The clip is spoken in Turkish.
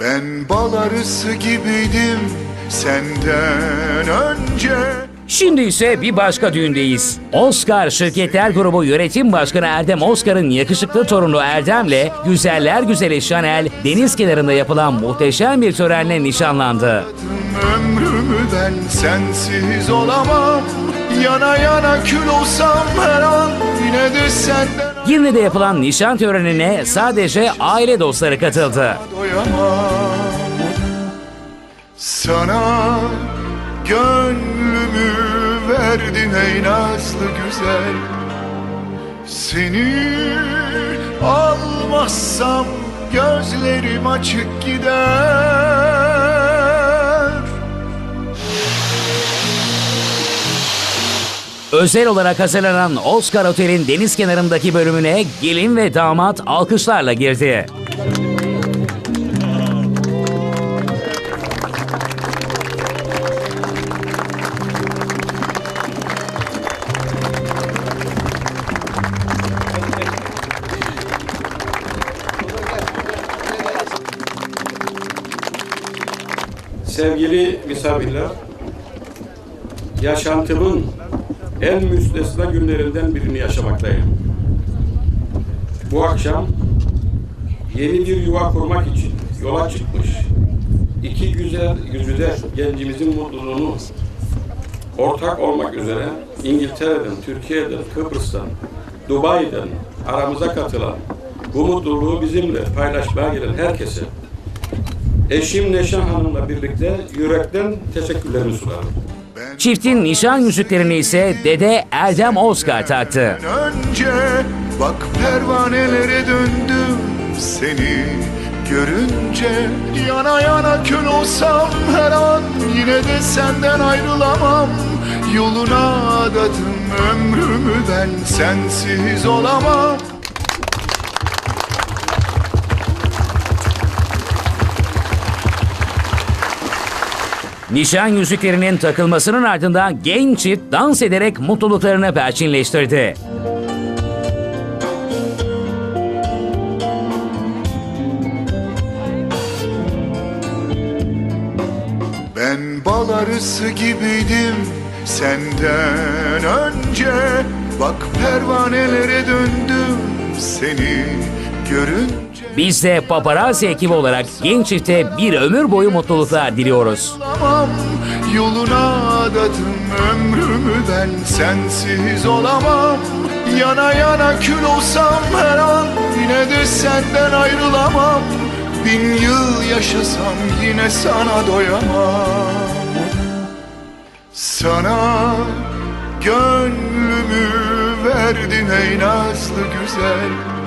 Ben bal arısı gibiydim senden önce Şimdi ise bir başka düğündeyiz. Oscar Şirketler Grubu Yönetim Başkanı Erdem Oscar'ın yakışıklı torunu Erdem'le güzeller güzeli Chanel deniz kenarında yapılan muhteşem bir törenle nişanlandı. Ömrümü ben sensiz olamam Yana yana kül olsam her an senden Girne'de yapılan nişan törenine sadece aile dostları katıldı. Sana gönlümü verdim ey nazlı güzel Seni almazsam gözlerim açık gider Özel olarak hazırlanan Oscar Otel'in deniz kenarındaki bölümüne gelin ve damat alkışlarla girdi. Sevgili misafirler, yaşantımın en müstesna günlerinden birini yaşamaktayım. Bu akşam yeni bir yuva kurmak için yola çıkmış iki güzel yüzüde gencimizin mutluluğunu ortak olmak üzere İngiltere'den, Türkiye'den, Kıbrıs'tan, Dubai'den aramıza katılan bu mutluluğu bizimle paylaşmaya gelen herkese Eşim Neşan Hanım'la birlikte yürekten teşekkürlerimi sunarım. Çiftin nişan yüzüklerini ise dede Erdem Oscar taktı. önce Bak pervanelere döndüm seni. Görünce Yana yana kül olsam her an Yine de senden ayrılamam. Yoluna adadım ömrümü ben sensiz olamam Nişan yüzüklerinin takılmasının ardından genç çift dans ederek mutluluklarını perçinleştirdi. Ben bal arısı gibiydim senden önce Bak pervanelere döndüm seni görünce Biz de paparazzi ekibi olarak genç çifte bir ömür boyu mutluluklar diliyoruz. olamam Yoluna adadım ömrümü ben sensiz olamam. Yana yana kül olsam her an Yine de senden ayrılamam. Bin yıl yaşasam yine sana doyamam. Sana gönlümü verdim ey nazlı güzel